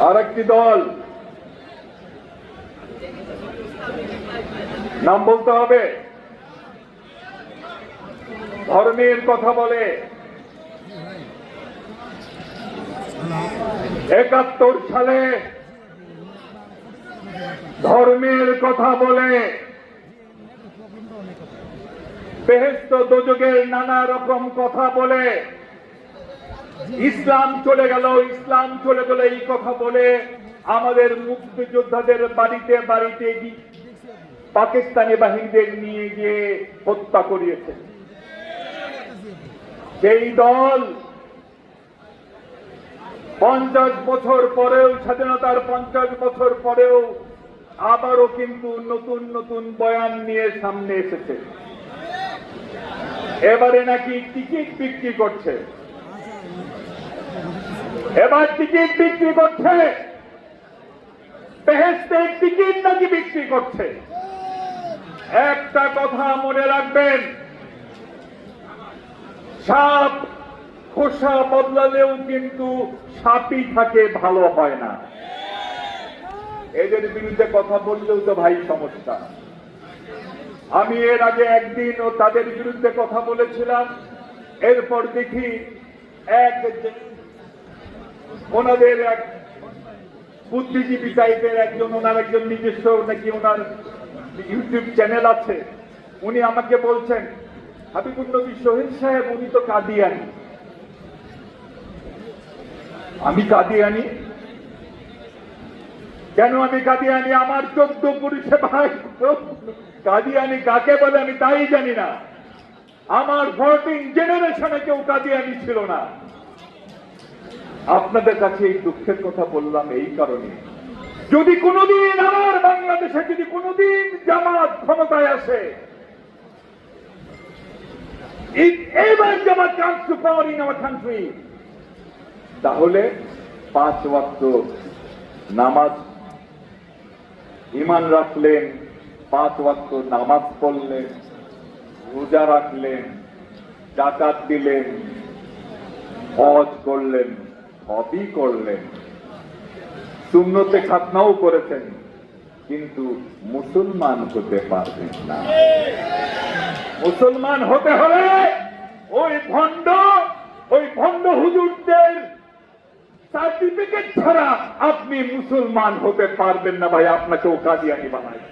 আর একটি দল। নাম বলতে হবে। ধর্মের কথা বলে। একাত্তর সালে ধর্মের কথা বলে। বেহেস্ত দোজগের নানা রকম কথা বলে। ইসলাম চলে গেল, ইসলাম চলে গেল, এই কথা বলে আমাদের মুক্তিযোদ্ধাদের বাড়িতে বাড়িতে পাকিস্তানি বাহিনীদের নিয়ে গিয়ে হত্যা করিয়েছে। সেই দল পঞ্চাশ বছর পরেও, স্বাধীনতার পঞ্চাশ বছর পরেও আবারও কিন্তু নতুন নতুন বয়ান নিয়ে সামনে এসেছে। এবারে নাকি টিকিট বিক্রি করছে। এবার টিকিট বিক্রি করছে। বেহেস্তের টিকিট নাকি বিক্রি করছে? একটা কথা মনে রাখবেন। সাপ, খোসা বদলালেও কিন্তু সাপই থাকে, ভালো হয় না। এদের বিরুদ্ধে কথা বললেও তো ভাই সমস্যা। আমি এর আগে একদিন ও তাদের বিরুদ্ধে কথা বলেছিলাম। এরপর দেখি এক ওনাদের এক বুদ্ধিজীবী টাইপের একজন, ওনার একজন নিজস্ব নাকি ওনার ইউটিউব চ্যানেল আছে। উনি আমাকে বলছেন হাবিবুল নবী শহীদ সাহেব, উনি তো কাদিয়ানি। আমি কাদিয়ানি। কেন আমি কাদিয়ানি? আমার চোদ্দ পুরুষে ভাই। কাদিয়ানি কাকে বলে আমি তাই জানি না। আমার ফোরটিন জেনারেশনে কেউ কাদিয়ানি ছিল না। আপনাদের কাছে এই দুঃখের কথা বললাম এই কারণে। যদি কোনোদিন আমার বাংলাদেশে যদি কোনোদিন জামাত ক্ষমতায় আসে তাহলে পাঁচ ওয়াক্ত নামাজ, ইমান রাখলেন, পাঁচ ওয়াক্ত নামাজ পড়লেন, রোজা রাখলেন, জাকাত দিলেন, হজ করলেন। সবই করলেন। শূন্যতে খাতনাও করেছেন, কিন্তু মুসলমান হতে পারবেন না। মুসলমান হতে হলে ওই ভণ্ড ওই ভণ্ড হুজুরদের সার্টিফিকেট ছাড়া আপনি মুসলমান হতে পারবেন না ভাই, আপনাকেও কাদিয়ানি বানায়